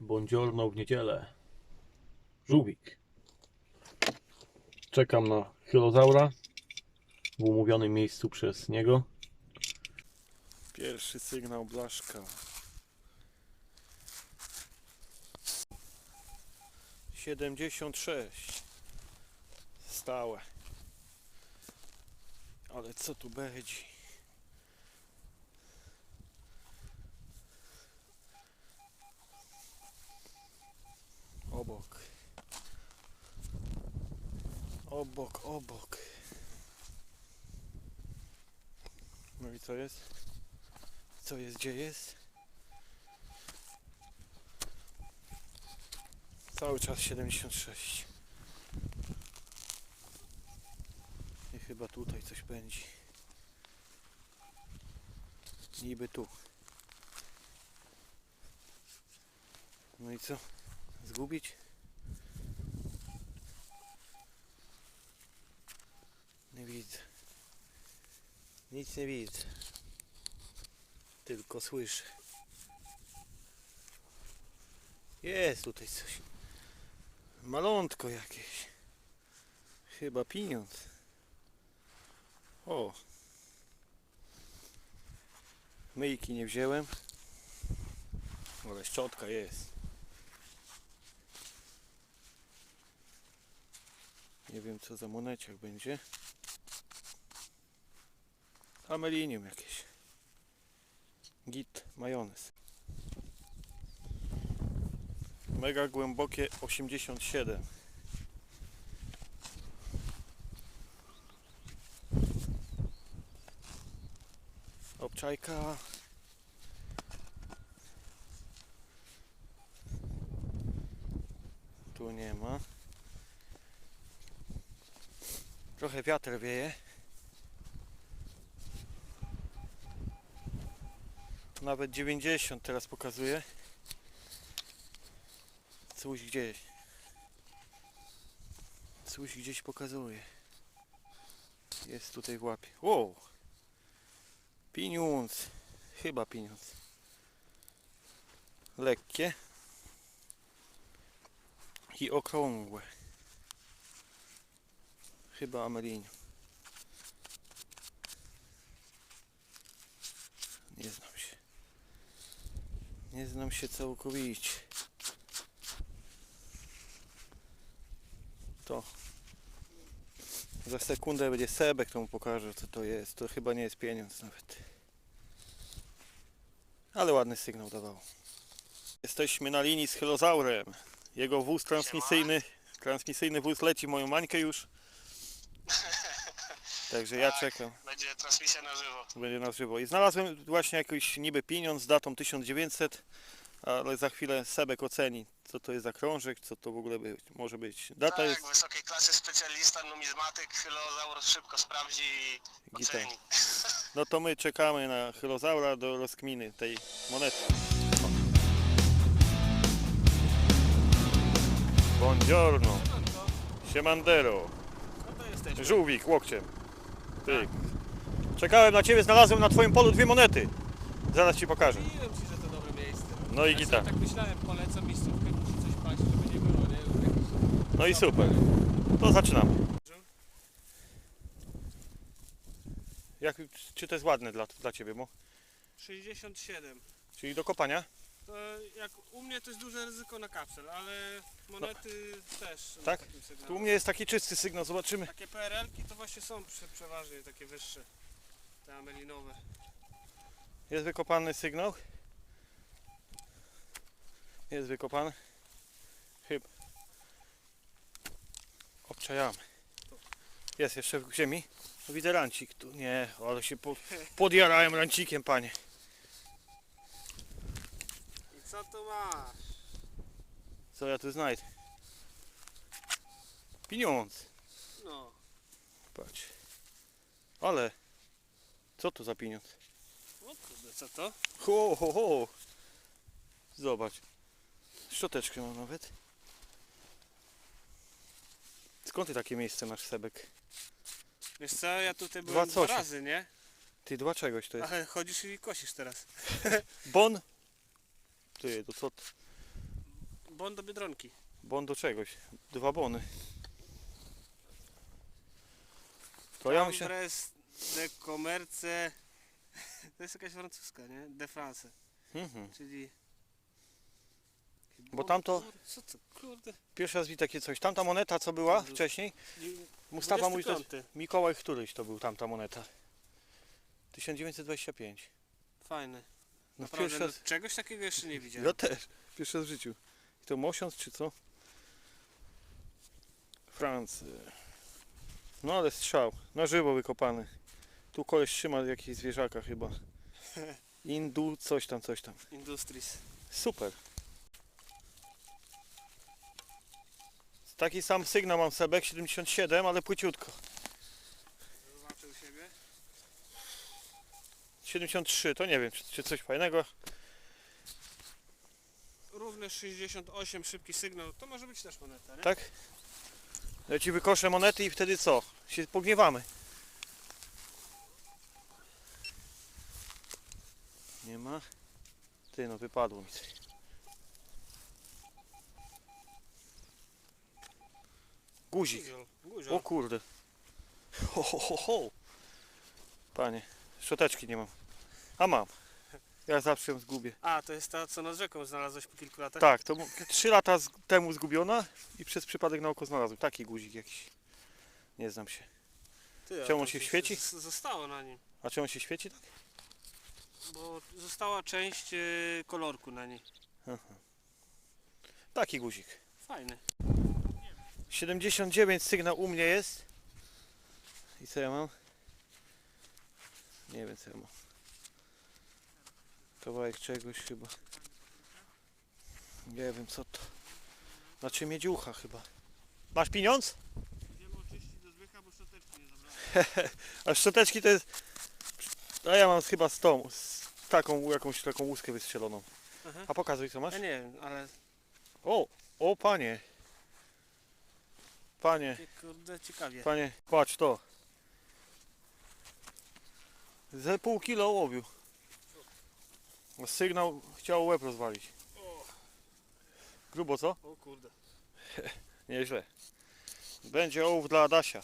Bądziorno w niedzielę. Żółwik. Czekam na chilozaura w umówionym miejscu przez niego. Pierwszy sygnał blaszka. Siedemdziesiąt sześć. Stałe. Ale co tu będzie? Obok. Obok, obok. No i co jest? Co jest, gdzie jest? Cały czas 76. I chyba tutaj coś będzie. Niby tu. No i co? Zgubić? Nie widzę. Nic nie widzę. Tylko słyszę. Jest tutaj coś. Malątko jakieś. Chyba pieniądz. O. Myjki nie wziąłem. Ale szczotka jest. Nie wiem co za moneciak będzie. Amelinium jakieś. Git majonez. Mega głębokie 87. Obczajka. Tu nie ma. Trochę wiatr wieje. Nawet 90 teraz pokazuje. Coś gdzieś. Coś gdzieś pokazuje. Jest tutaj w łapie. Wow! Pieniądz. Chyba pieniądz. Lekkie. I okrągłe. Chyba amelinium. Nie znam. Nie znam się całkowicie. To. Za sekundę będzie Sebek, to mu pokaże co to jest. To chyba nie jest pieniądz nawet. Ale ładny sygnał dawał. Jesteśmy na linii z Hylozaurem. Jego wóz transmisyjny, transmisyjny wóz leci moją mańkę już. Także ja Tak. czekam. Będzie transmisja na żywo. Będzie na żywo. I znalazłem właśnie jakiś niby pieniądz z datą 1900, ale za chwilę Sebek oceni, co to jest za krążek, co to w ogóle być, może być. Data tak, jest wysokiej klasy specjalista, numizmatyk, filozaur szybko sprawdzi i Gita. oceni. No to my czekamy na Hylozaura do rozkminy tej monety. Buongiorno. Siemandero. No to jesteśmy. Żółwik, łokciem. Czekałem na ciebie, znalazłem na twoim polu dwie monety. Zaraz ci pokażę. Mówiłem ci, że to dobre miejsce. No i Ja gita. sobie tak myślałem, polecam miejscówkę, musi coś paść, żeby nie było, nie? No i super. To zaczynamy. Jak, czy to jest ładne dla, dla ciebie, bo? 67. Czyli do kopania? To jak u mnie to jest duże ryzyko na kapsel, ale monety też. Tak? takim sygnale. Tu u mnie jest taki czysty sygnał, zobaczymy. Takie PRL-ki to właśnie są prze, przeważnie takie wyższe. Te amelinowe. Jest wykopany sygnał. Jest wykopany. Chyba. Obczajamy. Jest jeszcze w ziemi. Widzę rancik tu. Nie, ale się po, podjarałem rancikiem, panie. Co tu masz? Co ja tu znajdę? Pieniądz. No. Patrz. Ale. Co to za pieniądz? O kurde, co to? Ho, ho, ho. Zobacz. Szczoteczkę mam nawet. Skąd ty takie miejsce masz, Sebek? Wiesz co, ja tutaj Dwa byłem dwa cosie. razy, nie? Ty dlaczegoś to jest? Ale chodzisz i kosisz teraz. Bon? Ty, to co? Bon do Biedronki. Bon do czegoś. Dwa bony. To ja myślę... Ambres de Commerce. To jest jakaś francuska, nie? De France. Mhm. Czyli... Bo tamto- Co to, kurde? Pierwszy raz widzę takie coś. Tamta moneta co była wcześniej, Mustafa mówi, to jest 25. Mikołaj któryś to był tamta moneta. 1925. Fajny. No Naprawdę, pierwszy no, raz, czegoś takiego jeszcze nie widziałem. ja też, pierwszy raz w życiu. I to Mosiąc czy co? Francja. No ale strzał, na żywo wykopany. Tu koleś trzyma jakieś zwierzaka chyba. Indu, coś tam, coś tam. Industries. Super. Taki sam sygnał mam Sebek 77, ale płyciutko. Zobaczę u siebie. 73, to nie wiem, czy, czy coś fajnego. Równe 68, szybki sygnał. To może być też moneta, nie? Tak? Ja ci wykoszę monety i wtedy co? Się pogniewamy. Nie ma? Ty no wypadło mi coś. Guzik. Guziol. Guziol. O kurde. Ho, ho, ho, ho. Panie, szczoteczki nie mam. A mam. Ja zawsze ją zgubię. A, to jest ta, co nad rzeką znalazłeś po kilku latach? Tak, to 3 lata z, temu zgubiona i przez przypadek na oko znalazłem. Taki guzik jakiś. Nie znam się. Ty, a Czemu to się coś świeci? z- Zostało na nim. A czy on się świeci tak? Bo została część e, kolorku na niej. Taki guzik. Fajny. 79 sygnał u mnie jest. I co ja mam? Nie wiem co ja mam. Kawałek czegoś chyba. Nie wiem co to. Znaczy miedziucha chyba. Masz pieniądz? Idziemy oczyścić do zbycha, bo szczoteczki nie zabrałem. A szczoteczki to jest... A ja mam chyba z tą, z taką jakąś taką łuskę wystrzeloną. Aha. A pokazuj co masz? Ja nie wiem, ale O! O panie! Panie, kurde ciekawie. panie, patrz to. Ze pół kilo ołowiu. A Sygnał chciał łeb rozwalić. Grubo co? o kurde. Nieźle. Będzie ołów dla Adasia.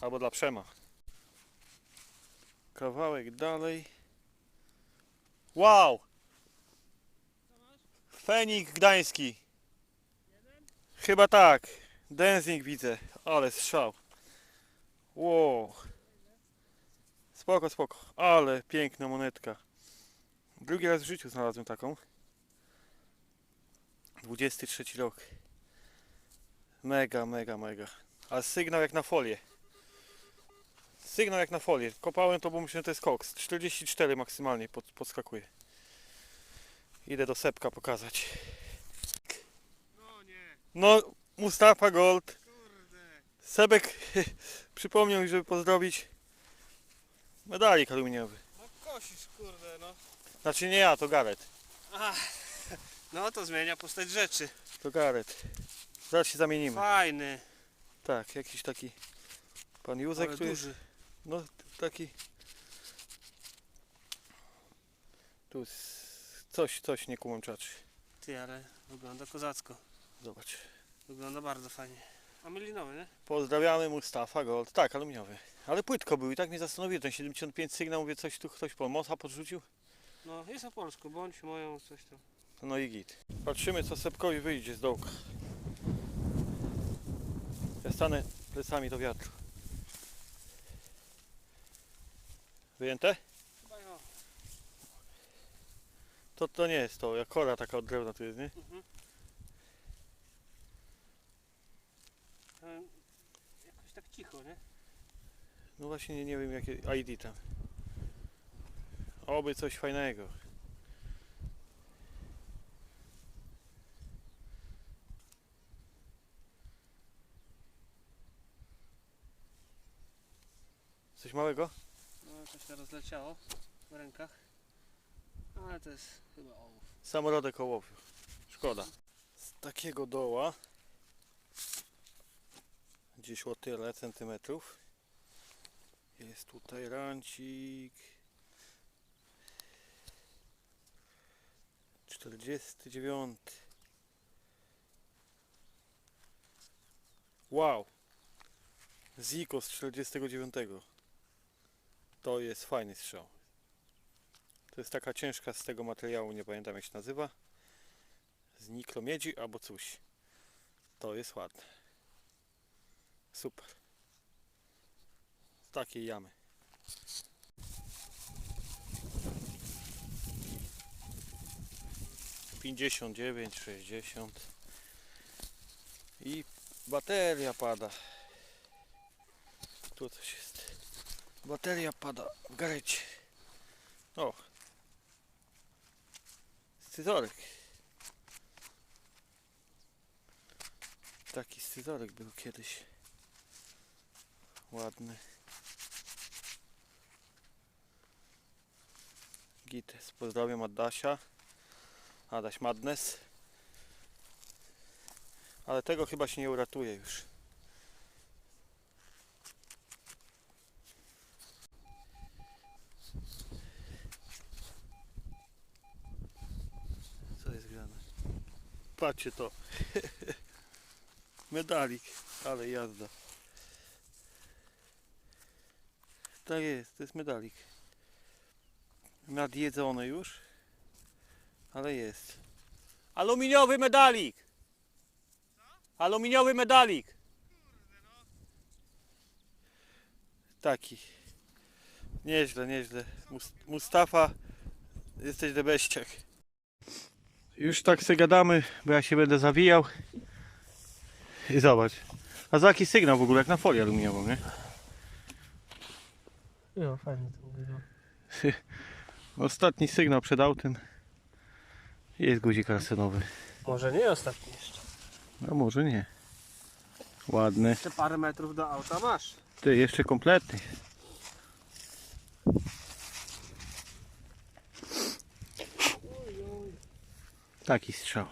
Albo dla Przema. Kawałek dalej. Wow! Fenik Gdański. Chyba tak. Denzing widzę. Ale strzał. Wow. Spoko, spoko. Ale piękna monetka. Drugi raz w życiu znalazłem taką. 23 rok. Mega, mega, mega. A sygnał jak na folię. Sygnał jak na folię. Kopałem to, bo myślę, że to jest koks. 44 maksymalnie pod, podskakuje. Idę do Sepka pokazać. No nie, No, Mustafa Gold. Sebek przypomniał mi, żeby pozdrowić medalik aluminiowy. No kosisz, kurde, no. Znaczy nie ja, to Garet. Aha. No to zmienia postać rzeczy. To Garet. Zaraz się zamienimy. Fajny, Tak, jakiś taki pan Józek ale jest. duży. No, taki. Tu jest coś, coś nie kumam czaczy. Ty, ale wygląda kozacko. Zobacz. Wygląda bardzo fajnie. A melinowy, nie? Pozdrawiamy Mustafa Gold. Tak, aluminiowy. Ale płytko był i tak mnie zastanowił ten 75 sygnał, mówię coś tu ktoś po mosa podrzucił. No, jest po polsku, bądź moją, coś tam. No i git. Patrzymy co Sepkowi wyjdzie z dołka. Ja stanę plecami do wiatru. Wyjęte? Chyba jo. To, to nie jest to, jak kora taka od drewna tu jest, nie? Mhm. Jakoś tak cicho, nie? No właśnie nie, nie wiem jakie ID tam. Oby coś fajnego. Coś małego? No, coś się rozleciało w rękach. Ale to jest chyba ołów. Samorodek ołowiu. Szkoda. Z takiego doła gdzieś o tyle centymetrów jest tutaj rancik 49 Wow. Ziko z 49. To jest fajny strzał. To jest taka ciężka z tego materiału, nie pamiętam jak się nazywa. Z niklomiedzi albo coś. To jest ładne. Super. Takiej jamy. Pięćdziesiąt dziewięć, sześćdziesiąt i bateria pada. Tu coś jest. Bateria pada w garecie. O. Scyzoryk. Taki scyzoryk był kiedyś. Ładny. Gites. Pozdrawiam Adasia. Adaś Madness. Ale tego chyba się nie uratuje już. Co jest grane? Patrzcie to. Medalik, ale jazda. Tak jest, to jest medalik. Nadjedzony już, ale jest. Aluminiowy medalik! Aluminiowy medalik! Taki. Nieźle, nieźle. Mus- Mustafa, jesteś debeściak. Już tak sobie gadamy, bo ja się będę zawijał. I zobacz. A za jaki sygnał w ogóle, jak na folię aluminiową, nie? No, fajnie to mówię. Ostatni sygnał przed autem. Jest guzik arsenowy. Może nie ostatni jeszcze. A może nie. Ładny. Jeszcze parę metrów do auta masz. Ty, jeszcze kompletny. Taki strzał.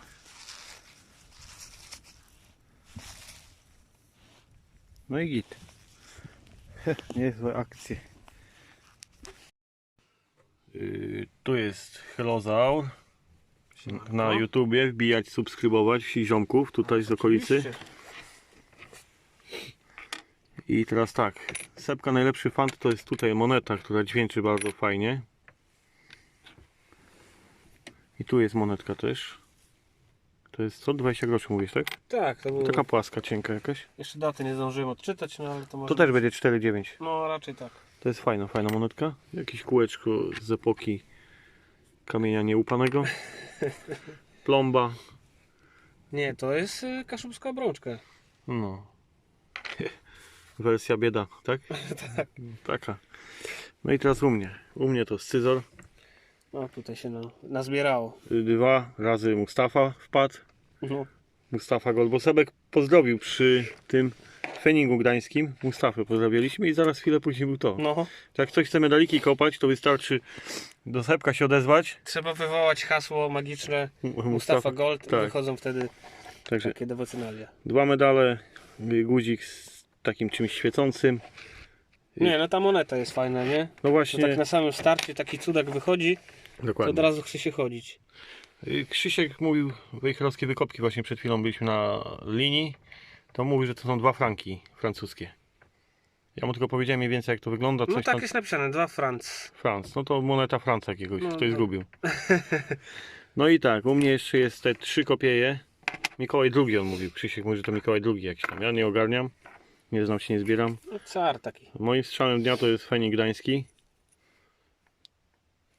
No i git. Niezłe akcje. Yy, tu jest Helozaur. Na YouTubie wbijać, subskrybować wsi ziomków tutaj z okolicy. I teraz tak, Sepka najlepszy fant to jest tutaj moneta, która dźwięczy bardzo fajnie. I tu jest monetka też. To jest co? 20 groszy mówisz, tak? Tak, to było... Taka płaska, cienka jakaś. Jeszcze daty nie zdążyłem odczytać, no ale to może... To też będzie 4,9. No raczej tak. To jest fajna, fajna monetka. Jakieś kółeczko z epoki kamienia nieupanego. Plomba. Nie, to jest y, kaszubska obrączka. No. Wersja bieda, tak? tak. Taka. No i teraz u mnie. U mnie to scyzor. No tutaj się na, nazbierało. Dwa razy Mustafa wpadł. No. Mustafa Goldbosebek pozdrowił przy tym treningu gdańskim. Mustafę pozdrawialiśmy i zaraz chwilę później był to. no. Jak ktoś chce medaliki kopać, to wystarczy do Sepka się odezwać. Trzeba wywołać hasło magiczne Mustafa Gold i tak. wychodzą wtedy Także takie dewocjonalia. dwa medale, guzik z takim czymś świecącym. Nie, no ta moneta jest fajna, nie? No To właśnie, tak na samym starcie taki cudek wychodzi, to od dokładnie. razu chce się chodzić. Y, Krzysiek mówił, wejherowskie wykopki właśnie przed chwilą byliśmy na linii. To mówi, że to są dwa franki francuskie. Ja mu tylko powiedziałem mniej więcej jak to wygląda. No Coś tak tam... jest napisane, dwa franc. Franc, no to moneta Franca jakiegoś, No, ktoś no. zgubił. No i tak, u mnie jeszcze jest te trzy kopieje. Mikołaj II on mówił, Krzysiek mówi, że to Mikołaj II jakiś tam. Ja nie ogarniam, nie znam się, nie zbieram. No, car taki. Moim strzałem dnia to jest Fenik Gdański.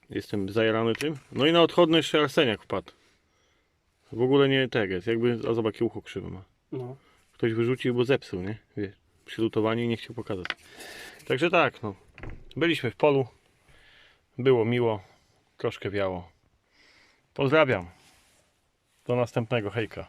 Jestem zajarany tym. No i na odchodne jeszcze Arseniak wpadł. W ogóle nie teges, jakby, a zobacz jakie ucho krzywe ma. No. Ktoś wyrzucił, bo zepsuł, nie? Wiesz, przy lutowaniu i nie chciał pokazać. Także tak, no. Byliśmy w polu. Było miło. Troszkę wiało. Pozdrawiam. Do następnego, hejka.